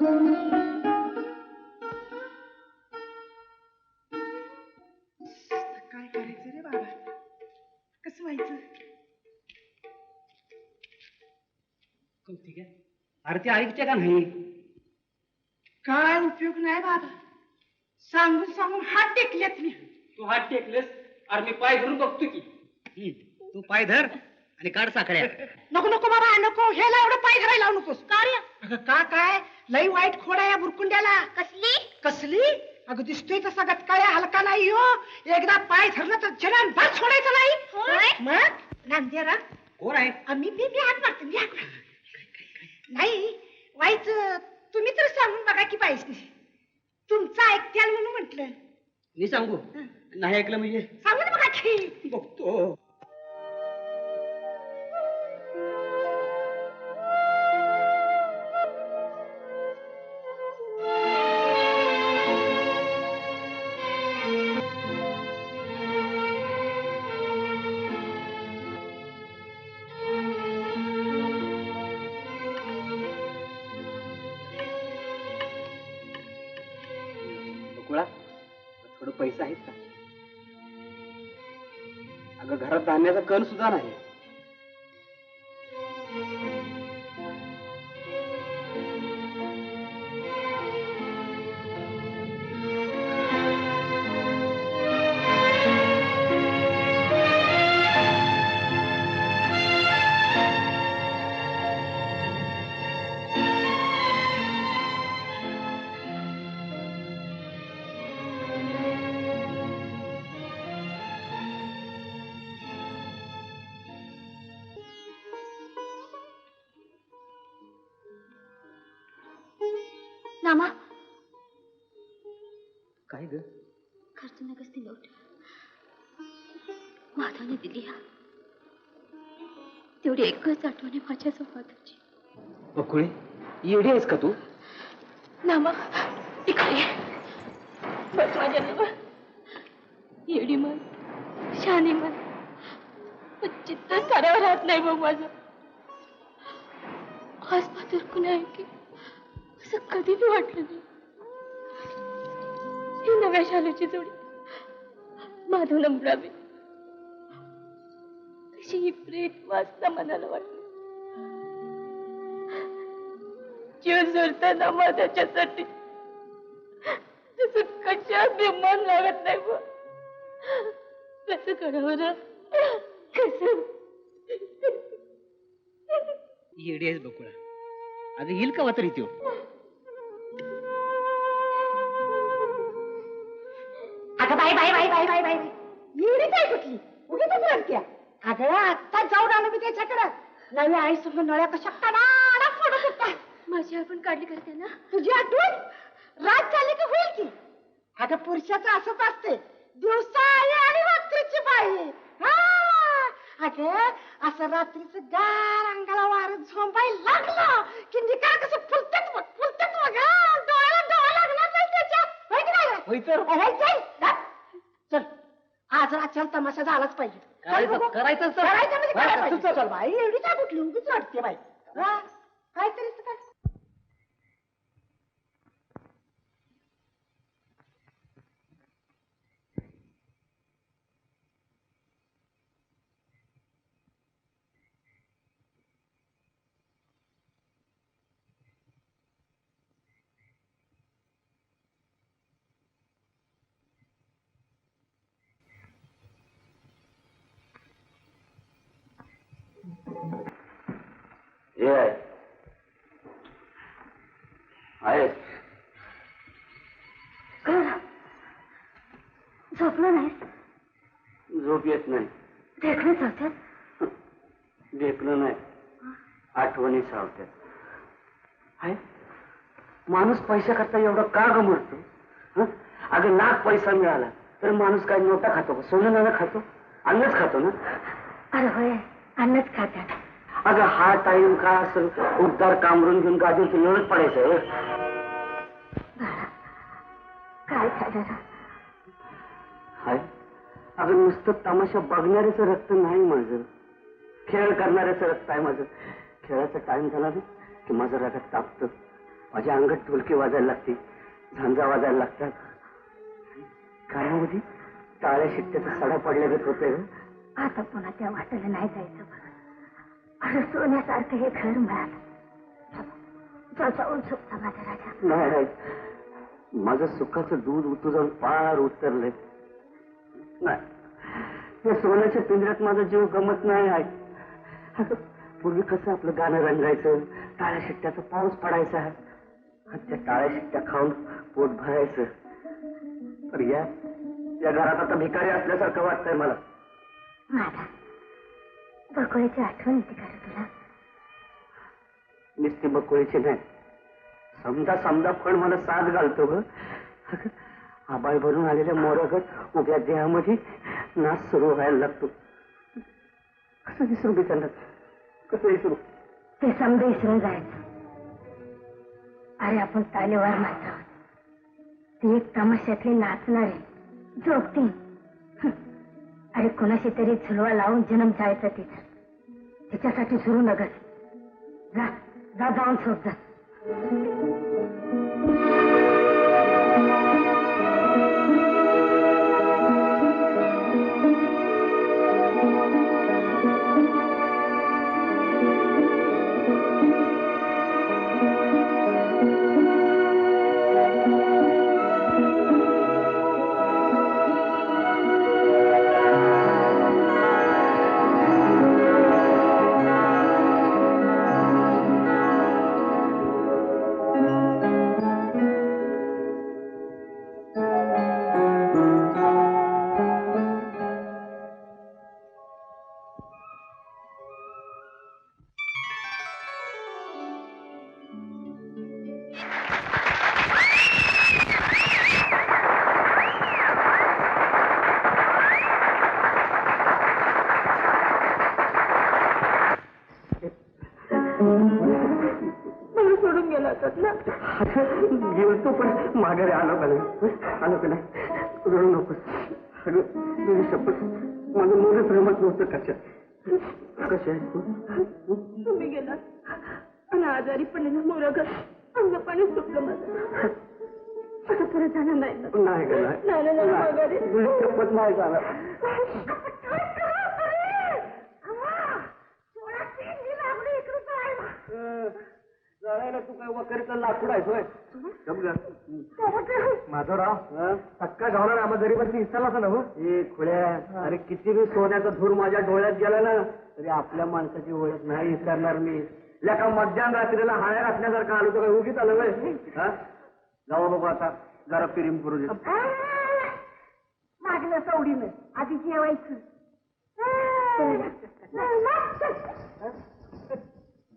काय करायचं रे बाबा? कसं व्हायचं? कौतिक आहे. अरे ते ऐकते का नाही? काय उपयोग नाही बाबा. सांगून सांगून हात टेकलेत मी. तू हात टेकलेस? अरे मी पाय धरून बघतो की. तू पाय धर. आणि काढ साखळ्या. नको नको बाबा नको. ह्याला एवढं पाय धरायला लावू नकोस. का रे? अगं का काय? लई वाईट खोडा या बुरकुंड्याला. कसली? कसली? अगं दिसतोय तसा गटकाळ्या हलका नाही हो. एकदा पाय धरलं तर जनान भर सोडायचं नाही. मग? नांदेरा कोण आहे? आम्ही मी मी हात मारते मी हात मारते. नाही वाईच तुम्ही तर सांगून बघा की पाहिजे तुमचं ऐकत्याल म्हणून म्हटलं. मी सांगू? नाही ऐकलं म्हणजे? सांगून बघा की बघतो. बकुळा थोडं पैसा आहेत का? अगं घरात धान्याचा कण सुद्धा नाही. नामा काय ग? खर्च नकच ती नोट माधवने दिली हा. तेवढी एकच आठवण आहे माझ्या माधवची. बकुळे येडी आहेस का तू? नामा इकडे बस माझ्या नावा येडी मन शानी मन चित्त स्तरावर राहत नाही बघ माझं. आज मात्र कुणा आहे की असं कधीच वाटलं नाही. ही नव्या शालूची जोडी. माधव नंबरावी तशी ही प्रेत वाचता मनाला वाटली. जीव सोडताना मग त्याच्यासाठी तसं कशात बी मन लागत नाही ग कसं करावं ना? कसं? येडी आहेस बकुळा. अगं येईल का तरी त्यो. अगं बाई बाई बाई बाई बाई बाई. एवढीच आहे कुठली? उगीच रडत्या. अगं आत्ता जाऊन आलो मी त्याच्याकडं. आई समोर नळ्या कशा कडाडा पडत होता माझी आठवण काढली करते ना तुझी आठवण? रात झाली की होईल की? अगं पुरुषाचं असंच असते दिवसा आई आणि रात्रीची बाई. हा. अगं असं रात्रीचं गार अंगाला वारं झोंबाय लागलं की निकाल कसं फुलतात बघ फुलतात बघ. हा, डोळ्याला डोळा लागणार नाही त्याच्या. होय की नाही? होय तर. होय, चल जा. चल आज रातच्याला तमाशा झालाच पाहिजे चल करायचं- बघू. करायचंच तर. करायचं म्हणजे हा, करायला चल, पाहिजे. चल. चल बाई एवढी काय कुठली उगीच वाटते बाई हा काहीतरी काय हे आहे आहेस झोपलं नाही झोप येत नाही. देखणंच होत्यात देखलं नाही. आठवणी सावत्यात आहे माणूस पैसा करता एवढा का ग मरतो हं? अगं लाख पैसा मिळाला तर माणूस काय नोटा खातो का? सोनं खातो? अन्नच खातो ना? अरे होय अन्नच खात्यात अगं हा टाइम का असं उद्धार कामरून घेऊन गाडीवर एवढंच पडायचं हं? बाळा काय झालं रा? हाय अगं नुसतं तमाशा बघणाऱ्याचं रक्त नाही माझं. खेळ करणाऱ्याचं रक्त आहे माझं. खेळाचा टाइम झाला ना की माझं रगत तापतं. माझ्या अंगात ढोलकी वाजायला लागते झांजा वाजायला लागतात. कानामध्ये टाळ्या शिट्ट्याचा सडा पडल्यागत होतंय ग. आता पुन्हा त्या वाटेला नाही जायचं बघ असं सोन्यासारखं हे घर मिळालं. जाऊ जाऊन झोपता माझा राजा. नाही नाही. माझं सुखाचं दूध उतू जाऊन पार उतरलंय. नाही. या सोन्याच्या पिंजऱ्यात माझा जीव गमत नाही आहे. पूर्वी कसं आपलं गाणं रंगायचं टाळ्या शिट्ट्याचा पाऊस पडायचा आणि त्या टाळ्या शिट्ट्या खाऊन पोट भरायचं. तर या या घरात आता भिकारी असल्यासारखं वाटतंय मला. बकोळीची आठवण येते का तुला? नुसती बकोळीची नाही. समजा समजा फळ मला साथ घालतो ग. आबाळ भरून आलेल्या मोरागत उभ्या देहामध्ये नाच सुरू व्हायला लागतो. कसं विसरू मी त्यांना? कसं विसरू? ते समजा विसरून जायचं. अरे आपण तालेवार माझा आहोत. ती एक तमाशातली नाचणारे जोगती. अरे कोणाशी तरी झुलवा लावून जन्म जायचा तिचा तिच्यासाठी सुरू नगस जा जा जाऊन झोप जा. मला सोडून गेला होतात ना? गेलतो पण माघारी आलो का नाही? आलो का नाही? रडू नकोस. अगं तुझी शपथ माझं मुलं प्रेमात नव्हतं कशा कशा आहेस तू? तुम्ही गेलात आणि आजारी पडलेला मोरगत अंग पाणी सुटलं माझं आता परत जाणार नाही. नाही नाही. तुझी शपथ नाही जाणार. जळायला तू काय वकरीचा लाकूड आहेस होय? माधवराव सक्का घावला आम्हा जरीवरती इस्ताला ना हो ए खुळ्या. अरे किती बी सोन्याचा धूर माझ्या डोळ्यात गेला ना तरी आपल्या माणसाची ओळख नाही विसरणार मी. लेका मध्यान रात्रीला हाळ्या घातल्यासारखं आलो तो काय उगीच आलं वय हा? जाऊ बघू आता जरा पिरीम करू दे मागणं सवडीनं आधी जेवायचं.